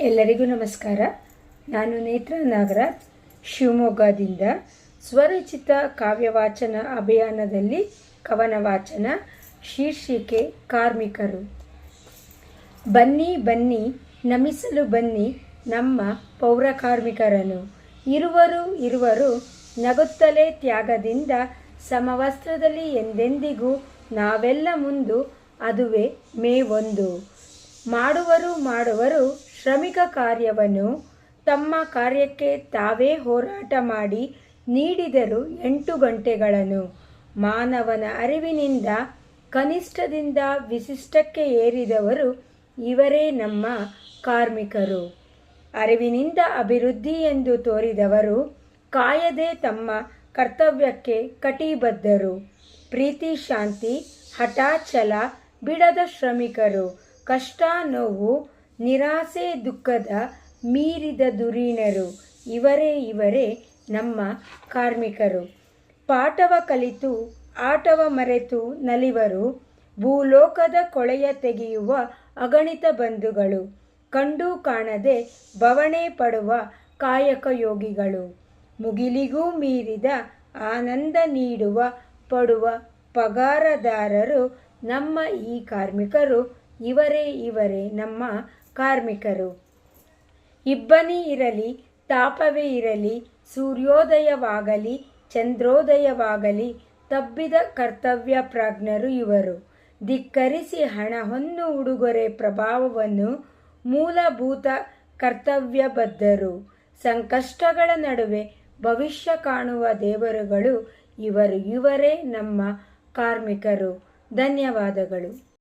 ಎಲ್ಲರಿಗೂ ನಮಸ್ಕಾರ. ನಾನು ನೇತ್ರ ನಾಗರಾಜ್. ಶಿವಮೊಗ್ಗದಿಂದ ಸ್ವರಚಿತ ಕಾವ್ಯವಾಚನ ಅಭಿಯಾನದಲ್ಲಿ ಕವನ ವಾಚನ ಶೀರ್ಷಿಕೆ ಕಾರ್ಮಿಕರು. ಬನ್ನಿ ಬನ್ನಿ, ನಮಿಸಲು ಬನ್ನಿ ನಮ್ಮ ಪೌರ ಕಾರ್ಮಿಕರನ್ನು. ಇರುವರು ಇರುವರು ನಗುತ್ತಲೇ ತ್ಯಾಗದಿಂದ ಸಮವಸ್ತ್ರದಲ್ಲಿ ಎಂದೆಂದಿಗೂ ನಾವೆಲ್ಲ ಮುಂದು ಅದುವೇ ಮೇ ಒಂದು ಮಾಡುವರು ಮಾಡುವರು ಶ್ರಮಿಕ ಕಾರ್ಯವನ್ನು ತಮ್ಮ ಕಾರ್ಯಕ್ಕೆ ತಾವೇ ಹೋರಾಟ ಮಾಡಿ ನೀಡಿದರು ಎಂಟು ಗಂಟೆಗಳನ್ನು ಮಾನವನ ಅರಿವಿನಿಂದ, ಕನಿಷ್ಠದಿಂದ ವಿಶಿಷ್ಟಕ್ಕೆ ಏರಿದವರು ಇವರೇ ನಮ್ಮ ಕಾರ್ಮಿಕರು. ಅರಿವಿನಿಂದ ಅಭಿವೃದ್ಧಿ ಎಂದು ತೋರಿದವರು ಕಾಯದೆ ತಮ್ಮ ಕರ್ತವ್ಯಕ್ಕೆ ಕಟಿಬದ್ಧರು. ಪ್ರೀತಿ, ಶಾಂತಿ, ಹಠಾಚಲ, ಬಿಡದ ಶ್ರಮಿಕರು. ಕಷ್ಟ ನೋವು ನಿರಾಸೆ, ದುಃಖದ ಮೀರಿದ ದುರೀಣರು ಇವರೇ ಇವರೇ ನಮ್ಮ ಕಾರ್ಮಿಕರು. ಪಾಠವ ಕಲಿತು, ಆಟವ ಮರೆತು ನಲಿವರು. ಭೂಲೋಕದ ಕೊಳೆಯ ತೆಗೆಯುವ ಅಗಣಿತ ಬಂಧುಗಳು. ಕಂಡು ಕಾಣದೆ ಬವಣೆ ಪಡುವ ಕಾಯಕ ಯೋಗಿಗಳು. ಮುಗಿಲಿಗೂ ಮೀರಿದ ಆನಂದ ನೀಡುವ ಪಡುವ ಪಗಾರದಾರರು ನಮ್ಮ ಈ ಕಾರ್ಮಿಕರು. ಇವರೇ ಇವರೇ ನಮ್ಮ ಕಾರ್ಮಿಕರು. ಇಬ್ಬನಿ ಇರಲಿ, ತಾಪವೇ ಇರಲಿ, ಸೂರ್ಯೋದಯವಾಗಲಿ, ಚಂದ್ರೋದಯವಾಗಲಿ, ತಬ್ಬಿದ ಕರ್ತವ್ಯ ಪ್ರಾಜ್ಞರು ಇವರು. ಧಿಕ್ಕರಿಸಿ ಹಣ ಹೊನ್ನು ಉಡುಗೊರೆ ಪ್ರಭಾವವನ್ನು ಮೂಲಭೂತ ಕರ್ತವ್ಯ ಬದ್ಧರು ಸಂಕಷ್ಟಗಳ ನಡುವೆ ಭವಿಷ್ಯ ಕಾಣುವ ದೇವರುಗಳು ಇವರು, ಇವರೇ ನಮ್ಮ ಕಾರ್ಮಿಕರು. ಧನ್ಯವಾದಗಳು.